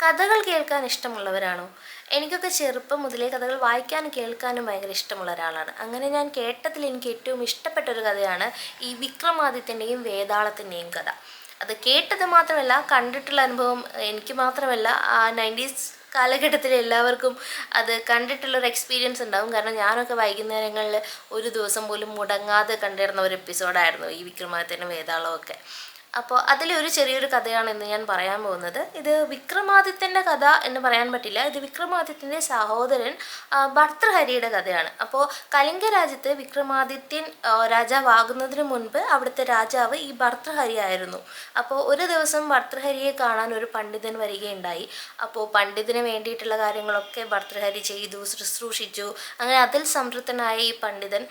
കഥകൾ കേൾക്കാൻ ഇഷ്ടമുള്ളവരാണോ? എനിക്കൊക്കെ ചെറുപ്പം മുതലേ കഥകൾ വായിക്കാനും കേൾക്കാനും ഭയങ്കര ഇഷ്ടമുള്ള ഒരാളാണ്. അങ്ങനെ ഞാൻ കേട്ടതിൽ എനിക്ക് ഏറ്റവും ഇഷ്ടപ്പെട്ട ഒരു കഥയാണ് ഈ വിക്രമാദിത്യന്റെയും വേതാളത്തിന്റെയും കഥ. അത് കേട്ടത് മാത്രമല്ല കണ്ടിട്ടുള്ള അനുഭവം എനിക്ക് മാത്രമല്ല. ആ നയന്റീസ് കാലഘട്ടത്തിൽ എല്ലാവർക്കും അത് കണ്ടിട്ടുള്ളൊരു എക്സ്പീരിയൻസ് ഉണ്ടാവും. കാരണം ഞാനൊക്കെ വൈകുന്നേരങ്ങളിൽ ഒരു ദിവസം പോലും മുടങ്ങാതെ കണ്ടിരുന്ന ഒരു എപ്പിസോഡായിരുന്നു ഈ വിക്രമാദിത്യനും വേതാളമൊക്കെ അപ്പോൾ അതിലൊരു ചെറിയൊരു കഥയാണ് ഇന്ന് ഞാൻ പറയാൻ പോകുന്നത്. ഇത് വിക്രമാദിത്യന്റെ കഥ എന്ന് പറയാൻ പറ്റില്ല. ഇത് വിക്രമാദിത്യന്റെ സഹോദരൻ ഭർത്തൃഹരിയുടെ കഥയാണ്. അപ്പോൾ കലിംഗ രാജ്യത്ത് വിക്രമാദിത്യൻ രാജാവാകുന്നതിന് മുൻപ് അവിടുത്തെ രാജാവ് ഈ ഭർത്തൃഹരി ആയിരുന്നു. അപ്പോൾ ഒരു ദിവസം ഭർത്തൃഹരിയെ കാണാൻ ഒരു പണ്ഡിതൻ വരികയുണ്ടായി. അപ്പോൾ പണ്ഡിതന് വേണ്ടിയിട്ടുള്ള കാര്യങ്ങളൊക്കെ ഭർത്തൃഹരി ചെയ്തു ശുശ്രൂഷിച്ചു. അങ്ങനെ അതിൽ സംതൃപ്തനായ ഈ പണ്ഡിതൻ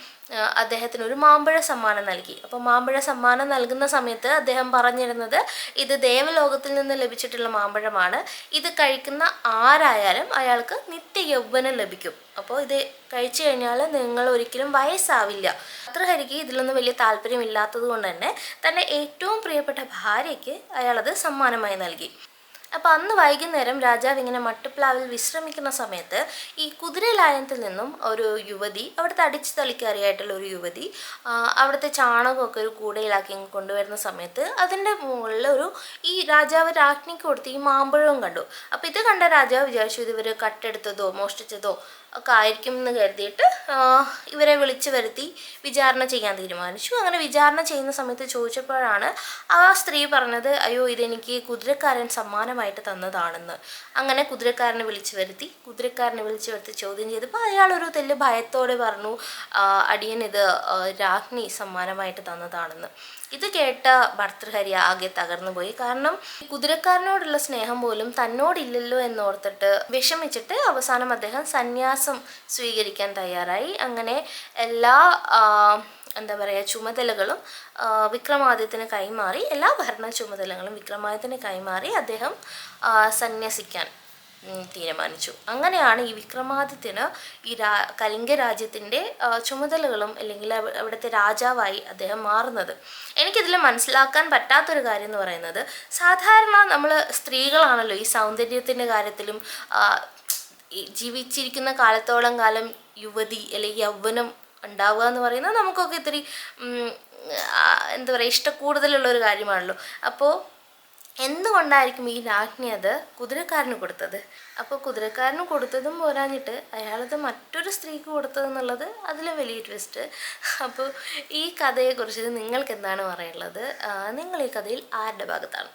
അദ്ദേഹത്തിന് ഒരു മാമ്പഴ സമ്മാനം നൽകി. അപ്പോൾ മാമ്പഴ സമ്മാനം നൽകുന്ന സമയത്ത് അദ്ദേഹം പറഞ്ഞിരുന്നത് ഇത് ദേവലോകത്തിൽ നിന്ന് ലഭിച്ചിട്ടുള്ള മാമ്പഴമാണ്. ഇത് കഴിക്കുന്ന ആരായാലും അയാൾക്ക് നിത്യ യൗവനം ലഭിക്കും. അപ്പോൾ ഇത് കഴിച്ചു കഴിഞ്ഞാൽ നിങ്ങൾ ഒരിക്കലും വയസ്സാവില്ല. അത്രഹരിക്ക് ഇതിലൊന്നും വലിയ താല്പര്യമില്ലാത്തത് കൊണ്ട് തന്നെ തന്റെ ഏറ്റവും പ്രിയപ്പെട്ട ഭാര്യയ്ക്ക് അയാളത് സമ്മാനമായി നൽകി. അപ്പോൾ അന്ന് വൈകുന്നേരം രാജാവ് ഇങ്ങനെ മട്ടുപ്ലാവിൽ വിശ്രമിക്കുന്ന സമയത്ത് ഈ കുതിരലായനത്തിൽ നിന്നും ഒരു യുവതി അവിടുത്തെ അടിച്ചു തളിക്കാരിയായിട്ടുള്ള ഒരു യുവതി അവിടുത്തെ ചാണകമൊക്കെ ഒരു കൂടയിലാക്കി കൊണ്ടുവരുന്ന സമയത്ത് അതിന്റെ മുകളിൽ ഒരു ഈ രാജാവ് രാജ്ഞിക്ക് കൊടുത്ത് ഈ മാമ്പഴവും കണ്ടു. അപ്പോൾ ഇത് കണ്ട രാജാവ് വിചാരിച്ചു ഇത് ഇവർ കട്ടെടുത്തതോ മോഷ്ടിച്ചതോ ഒക്കെ ആയിരിക്കും എന്ന് കരുതിയിട്ട് ഇവരെ വിളിച്ചു വരുത്തി വിചാരണ ചെയ്യാൻ തീരുമാനിച്ചു. അങ്ങനെ വിചാരണ ചെയ്യുന്ന സമയത്ത് ചോദിച്ചപ്പോഴാണ് ആ സ്ത്രീ പറഞ്ഞത് അയ്യോ ഇതെനിക്ക് കുതിരക്കാരൻ സമ്മാനമായിട്ട് തന്നതാണെന്ന്. അങ്ങനെ കുതിരക്കാരനെ വിളിച്ചു വരുത്തി. കുതിരക്കാരനെ വിളിച്ചു വരുത്തി ചോദ്യം ചെയ്തപ്പോൾ അയാളൊരു തെല്ല് ഭയത്തോടെ പറഞ്ഞു അടിയൻ ഇത് രാജ്ഞി സമ്മാനമായിട്ട് തന്നതാണെന്ന്. ഇത് കേട്ട ഭർത്തൃഹരി ആകെ തകർന്നു പോയി. കാരണം കുതിരക്കാരനോടുള്ള സ്നേഹം പോലും തന്നോടില്ലല്ലോ എന്നോർത്തിട്ട് വിഷമിച്ചിട്ട് അവസാനം അദ്ദേഹം സന്യാസം സ്വീകരിക്കാൻ തയ്യാറായി. അങ്ങനെ എല്ലാ എന്താ പറയുക ചുമതലകളും വിക്രമാദിത്യത്തിന് കൈമാറി എല്ലാ ഭരണ ചുമതലകളും വിക്രമാദിത്യന് കൈമാറി അദ്ദേഹം സന്യസിക്കാൻ തീരുമാനിച്ചു. അങ്ങനെയാണ് ഈ വിക്രമാദിത്യന് ഈ രാ കലിംഗ രാജ്യത്തിന്റെ ചുമതലകളും അല്ലെങ്കിൽ അവിടുത്തെ രാജാവായി അദ്ദേഹം മാറുന്നത്. എനിക്കിതിൽ മനസ്സിലാക്കാൻ പറ്റാത്തൊരു കാര്യം എന്ന് പറയുന്നത് സാധാരണ നമ്മൾ സ്ത്രീകളാണല്ലോ ഈ സൗന്ദര്യത്തിന്റെ കാര്യത്തിലും ജീവിച്ചിരിക്കുന്ന കാലത്തോളം കാലം യുവതി അല്ലെങ്കിൽ യൗവനം ഉണ്ടാവുക എന്ന് പറയുന്നത് നമുക്കൊക്കെ ഇത്തിരി എന്താ പറയുക ഇഷ്ടക്കൂടുതലുള്ള ഒരു കാര്യമാണല്ലോ. അപ്പോൾ എന്തുകൊണ്ടായിരിക്കും ഈ രാജ്ഞി അത് കുതിരക്കാരന് കൊടുത്തത്? അപ്പോൾ കുതിരക്കാരന് കൊടുത്തതും പോരാഞ്ഞിട്ട് അയാളത് മറ്റൊരു സ്ത്രീക്ക് കൊടുത്തതെന്നുള്ളത് അതിലെ വലിയ ട്വിസ്റ്റ് അപ്പോൾ ഈ കഥയെക്കുറിച്ച് നിങ്ങൾക്ക് എന്താണ് പറയാനുള്ളത് നിങ്ങൾ ഈ കഥയിൽ ആരുടെ ഭാഗത്താണ്?